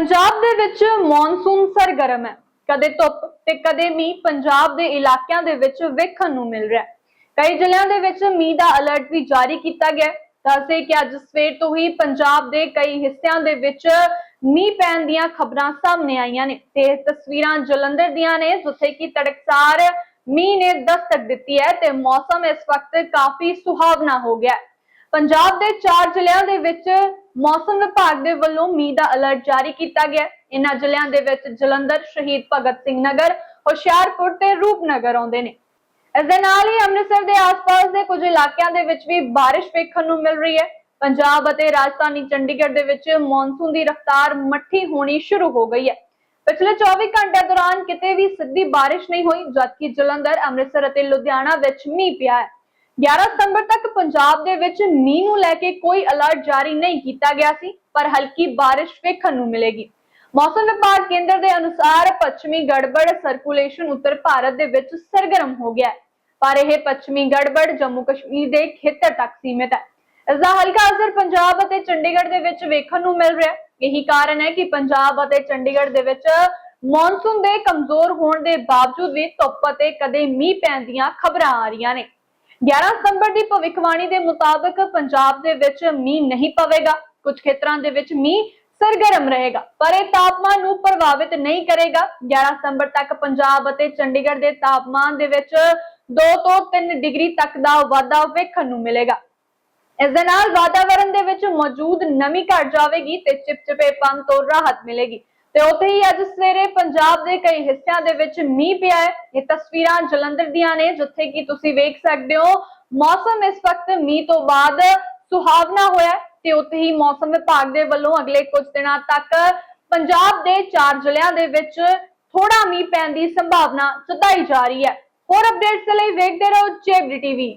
ਪੰਜਾਬ ਦੇ ਵਿੱਚ ਮੌਨਸੂਨ ਸਰਗਰਮ ਹੈ। ਕਦੇ ਧੁੱਪ ਤੇ ਕਦੇ ਮੀਂਹ ਪੰਜਾਬ ਦੇ ਇਲਾਕਿਆਂ ਦੇ ਵਿੱਚ ਵੇਖਣ ਨੂੰ ਮਿਲ ਰਿਹਾ ਹੈ। ਕਈ ਜ਼ਿਲ੍ਹਿਆਂ ਦੇ ਵਿੱਚ ਮੀਂਹ ਦਾ ਅਲਰਟ ਵੀ ਜਾਰੀ ਕੀਤਾ ਗਿਆ ਹੈ। ਦੱਸੇ ਕਿ ਅੱਜ ਸਵੇਰ ਤੋਂ ਹੀ ਪੰਜਾਬ ਦੇ ਕਈ ਹਿੱਸਿਆਂ ਦੇ ਵਿੱਚ ਮੀਂਹ ਪੈਣ ਦੀਆਂ ਖਬਰਾਂ ਸਾਹਮਣੇ ਆਈਆਂ ਨੇ ਤੇ ਇਹ ਤਸਵੀਰਾਂ ਜਲੰਧਰ ਦੀਆਂ ਨੇ, ਜਿੱਥੇ ਕਿ ਤੜਕਸਾਰ ਮੀਂਹ ਨੇ ਦਸਤਕ ਦਿੱਤੀ ਹੈ ਤੇ ਮੌਸਮ ਇਸ ਵਕਤ ਕਾਫੀ ਸੁਹਾਵਣਾ ਹੋ ਗਿਆ ਹੈ। ਪੰਜਾਬ ਦੇ ਚਾਰ ਜ਼ਿਲ੍ਹਿਆਂ ਦੇ ਵਿੱਚ ਮੌਸਮ ਵਿਭਾਗ ਦੇ ਵੱਲੋਂ ਮੀਂਹ ਦਾ ਅਲਰਟ ਜਾਰੀ ਕੀਤਾ ਗਿਆ ਹੈ। ਇਨ੍ਹਾਂ ਜ਼ਿਲ੍ਹਿਆਂ ਦੇ ਵਿੱਚ ਜਲੰਧਰ, ਸ਼ਹੀਦ ਭਗਤ ਸਿੰਘ ਨਗਰ, ਹੁਸ਼ਿਆਰਪੁਰ ਤੇ ਰੂਪਨਗਰ ਆਉਂਦੇ ਨੇ। ਇਸ ਦੇ ਨਾਲ ਹੀ ਅੰਮ੍ਰਿਤਸਰ ਦੇ ਆਸ-ਪਾਸ ਦੇ ਕੁਝ ਇਲਾਕਿਆਂ ਦੇ ਵਿੱਚ ਵੀ ਬਾਰਿਸ਼ ਵੇਖਣ ਨੂੰ ਮਿਲ ਰਹੀ ਹੈ। ਪੰਜਾਬ ਅਤੇ ਰਾਜਧਾਨੀ ਚੰਡੀਗੜ੍ਹ ਦੇ ਵਿੱਚ ਮੌਨਸੂਨ ਦੀ ਰਫ਼ਤਾਰ ਮੱਠੀ ਹੋਣੀ ਸ਼ੁਰੂ ਹੋ ਗਈ ਹੈ। ਪਿਛਲੇ 24 ਘੰਟਿਆਂ ਦੌਰਾਨ ਕਿਤੇ ਵੀ ਸਿੱਧੀ ਬਾਰਿਸ਼ ਨਹੀਂ ਹੋਈ, ਜਦਕਿ ਜਲੰਧਰ, ਅੰਮ੍ਰਿਤਸਰ ਅਤੇ ਲੁਧਿਆਣਾ ਵਿੱਚ ਮੀਂਹ ਪਿਆ ਹੈ। 11 ਸਤੰਬਰ ਤੱਕ ਪੰਜਾਬ ਦੇ ਵਿੱਚ ਮੀਂਹ ਨੂੰ ਲੈ ਕੇ ਕੋਈ ਅਲਰਟ ਜਾਰੀ ਨਹੀਂ ਕੀਤਾ ਗਿਆ ਸੀ, ਪਰ ਹਲਕੀ ਬਾਰਿਸ਼ ਵੇਖਣ ਨੂੰ ਮਿਲੇਗੀ। ਮੌਸਮ ਵਿਭਾਗ ਕੇਂਦਰ ਦੇ ਅਨੁਸਾਰ ਪੱਛਮੀ ਗੜਬੜ ਸਰਕੂਲੇਸ਼ਨ ਉੱਤਰ ਭਾਰਤ ਦੇ ਵਿੱਚ ਸਰਗਰਮ ਹੋ ਗਿਆ ਹੈ, ਪਰ ਇਹ ਪੱਛਮੀ ਗੜਬੜ ਜੰਮੂ ਕਸ਼ਮੀਰ ਦੇ ਖੇਤਰ ਤੱਕ ਸੀਮਿਤ ਹੈ। ਇਸ ਦਾ ਹਲਕਾ ਅਸਰ ਪੰਜਾਬ ਅਤੇ ਚੰਡੀਗੜ੍ਹ ਦੇ ਵਿੱਚ ਵੇਖਣ ਨੂੰ ਮਿਲ ਰਿਹਾ ਹੈ। ਇਹੀ ਕਾਰਨ ਹੈ ਕਿ ਪੰਜਾਬ ਅਤੇ ਚੰਡੀਗੜ੍ਹ ਦੇ ਵਿੱਚ ਮੌਨਸੂਨ ਦੇ ਕਮਜ਼ੋਰ ਹੋਣ ਦੇ ਬਾਵਜੂਦ ਵੀ ਧੁੱਪ ਅਤੇ ਕਦੇ ਮੀਂਹ ਪੈਣ ਦੀਆਂ ਖਬਰਾਂ ਆ ਰਹੀਆਂ ਨੇ। 11 ਸਤੰਬਰ ਦੀ ਭਵਿੱਖਬਾਣੀ ਦੇ ਮੁਤਾਬਕ ਪੰਜਾਬ ਦੇ ਵਿੱਚ ਮੀਂਹ ਨਹੀਂ ਪਵੇਗਾ। ਕੁਝ ਖੇਤਰਾਂ ਦੇ ਵਿੱਚ ਮੀਂਹ ਸਰਗਰਮ ਰਹੇਗਾ, ਪਰ ਇਹ ਤਾਪਮਾਨ ਨੂੰ ਪ੍ਰਭਾਵਿਤ ਨਹੀਂ ਕਰੇਗਾ। 11 ਸਤੰਬਰ ਤੱਕ ਪੰਜਾਬ ਅਤੇ ਚੰਡੀਗੜ੍ਹ ਦੇ ਤਾਪਮਾਨ ਦੇ ਵਿੱਚ 2 ਤੋਂ 3 ਡਿਗਰੀ ਤੱਕ ਦਾ ਵਾਧਾ ਵੇਖਣ ਨੂੰ ਮਿਲੇਗਾ। ਇਸ ਦੇ ਨਾਲ ਵਾਤਾਵਰਣ ਦੇ ਵਿੱਚ ਮੌਜੂਦ ਨਮੀ ਘਟ ਜਾਵੇਗੀ ਤੇ ਚਿਪਚਿਪੇਪਨ ਤੋਂ ਰਾਹਤ ਮਿਲੇਗੀ। ਤੇ ਉੱਥੇ ਹੀ ਅੱਜ ਸਵੇਰੇ ਪੰਜਾਬ ਦੇ ਕਈ ਹਿੱਸਿਆਂ ਦੇ ਵਿੱਚ ਮੀਂਹ ਪਿਆ ਹੈ। ਇਹ ਤਸਵੀਰਾਂ ਜਲੰਧਰ ਦੀਆਂ ਨੇ, ਜਿੱਥੇ ਕਿ ਤੁਸੀਂ ਵੇਖ ਸਕਦੇ ਹੋ, ਮੌਸਮ ਇਸ ਵਕਤ ਮੀਂਹ ਤੋਂ ਬਾਅਦ ਸੁਹਾਵਣਾ ਹੋਇਆ ਤੇ ਉੱਥੇ ਹੀ ਮੌਸਮ ਵਿਭਾਗ ਦੇ ਵੱਲੋਂ ਅਗਲੇ ਕੁਝ ਦਿਨਾਂ ਤੱਕ ਪੰਜਾਬ ਦੇ ਚਾਰ ਜ਼ਿਲ੍ਹਿਆਂ ਦੇ ਵਿੱਚ ਥੋੜਾ ਮੀਂਹ ਪੈਣ ਦੀ ਸੰਭਾਵਨਾ ਜਤਾਈ ਜਾ ਰਹੀ ਹੈ। ਹੋਰ ਅਪਡੇਟਸ ਲਈ ਵੇਖਦੇ ਰਹੋ ਜੇਬਡੀ ਟੀਵੀ।